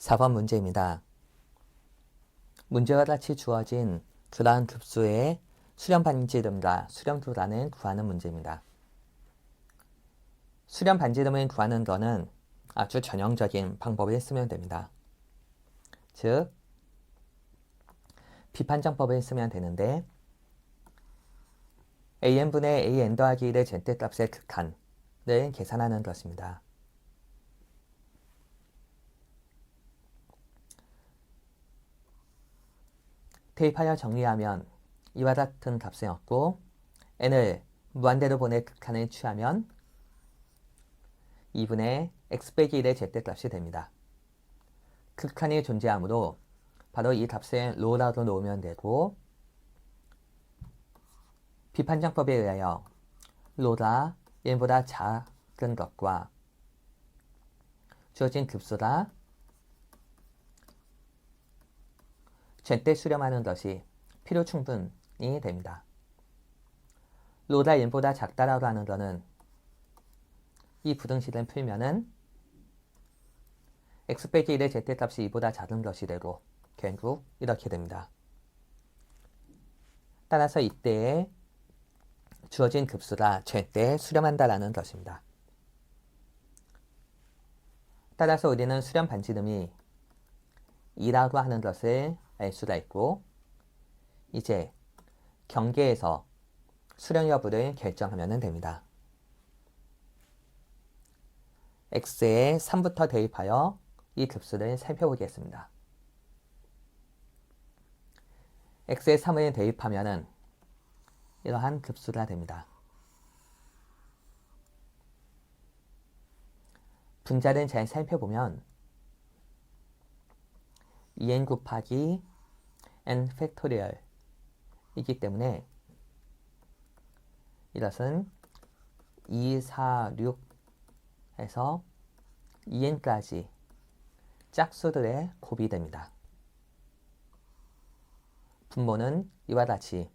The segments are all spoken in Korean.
4번 문제입니다. 문제와 같이 주어진 그러한 급수의 수렴 반지름과 수렴도란을 구하는 문제입니다. 수렴 반지름을 구하는 것은 아주 전형적인 방법을 쓰면 됩니다. 즉, 비판정법을 쓰면 되는데 an분의 an 더하기 1의 z값의 극한을 계산하는 것입니다. 대입하여 정리하면 이와 같은 값을 얻고 n을 무한대로 보낼 극한을 취하면 2분의 x 빼기 1의 z값이 됩니다. 극한이 존재하므로 바로 이 값을 로라로 놓으면 되고 비판정법에 의하여 로가 1보다 작은 것과 주어진 급수가 제때 수렴하는 것이 필요 충분히 됩니다. 로다 1보다 작다라고 하는 것은 이 부등식을 풀면은 x 빼기 1의 z값이 2보다 작은 것이 되고 결국 이렇게 됩니다. 따라서 이때에 주어진 급수가 절대 수렴한다라는 것입니다. 따라서 우리는 수렴 반지름이 2라고 하는 것을 알 수가 있고 이제 경계에서 수렴 여부를 결정하면 됩니다. x에 3부터 대입하여 이 급수를 살펴보겠습니다. x에 3을 대입하면 이러한 급수가 됩니다. 분자를 잘 살펴보면 2n 곱하기 n 팩토리얼 이기 때문에 이것은 2, 4, 6에서 2n까지 짝수들의 곱이 됩니다. 분모는 이와 같이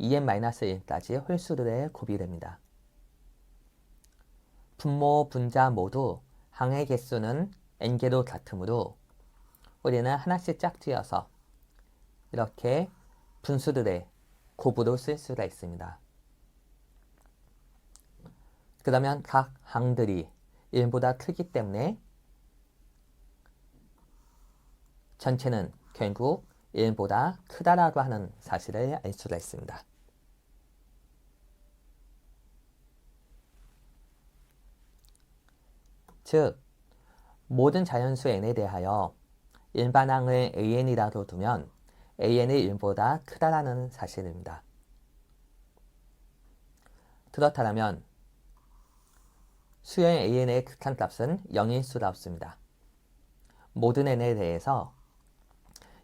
2n-1까지 홀수들의 곱이 됩니다. 분모, 분자 모두 항의 개수는 n개로 같으므로 우리는 하나씩 짝지어서 이렇게 분수들의 곱으로 쓸 수가 있습니다. 그러면 각 항들이 1보다 크기 때문에 전체는 결국 1보다 크다라고 하는 사실을 알 수가 있습니다. 즉, 모든 자연수 n에 대하여 일반항을 an이라고 두면 an이 1보다 크다라는 사실입니다. 그렇다면 수형 an의 극한값은 0일 수가 없습니다. 모든 n에 대해서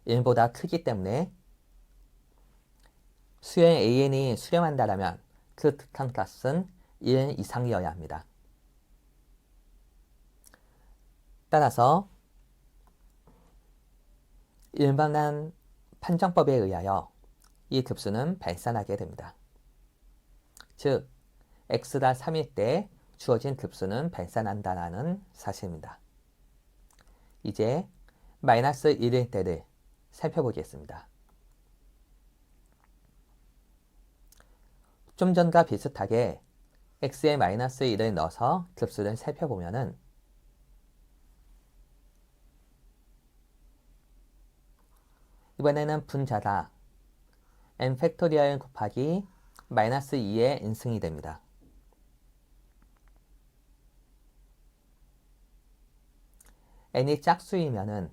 1보다 크기 때문에 수형 an이 수렴한다면 그 극한값은 1 이상이어야 합니다. 따라서 일반한 판정법에 의하여 이 급수는 발산하게 됩니다. 즉, x가 3일 때 주어진 급수는 발산한다라는 사실입니다. 이제 마이너스 1일 때를 살펴보겠습니다. 좀 전과 비슷하게 x에 마이너스 1을 넣어서 급수를 살펴보면은 이번에는 분자다. n 팩토리얼 곱하기 마이너스 2의 n승이 됩니다. n이 짝수이면은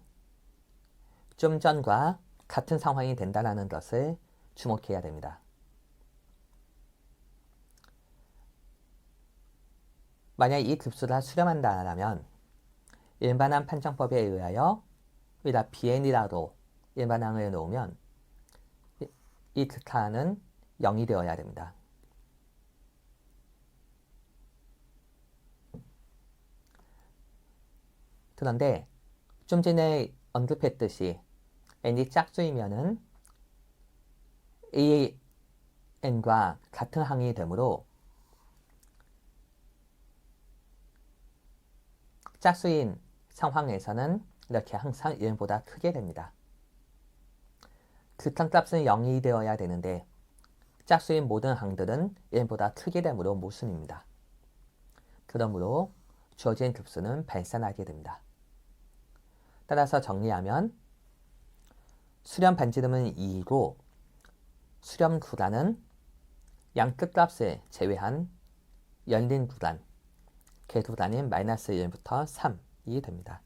좀 전과 같은 상황이 된다는 것을 주목해야 됩니다. 만약 이 급수가 수렴한다면 일반한 판정법에 의하여 위다 bn이라도 일반항을 놓으면 이 극한은 0이 되어야 됩니다. 그런데 좀 전에 언급했듯이 n이 짝수이면은 an과 같은 항이 되므로 짝수인 상황에서는 이렇게 항상 1보다 크게 됩니다. 극한값은 0이 되어야 되는데 짝수인 모든 항들은 1보다 크게 되므로 모순입니다. 그러므로 주어진 급수는 발산하게 됩니다. 따라서 정리하면 수렴 반지름은 2이고 수렴 구간은 양끝값을 제외한 열린 구간, 개구간인 마이너스 1부터 3이 됩니다.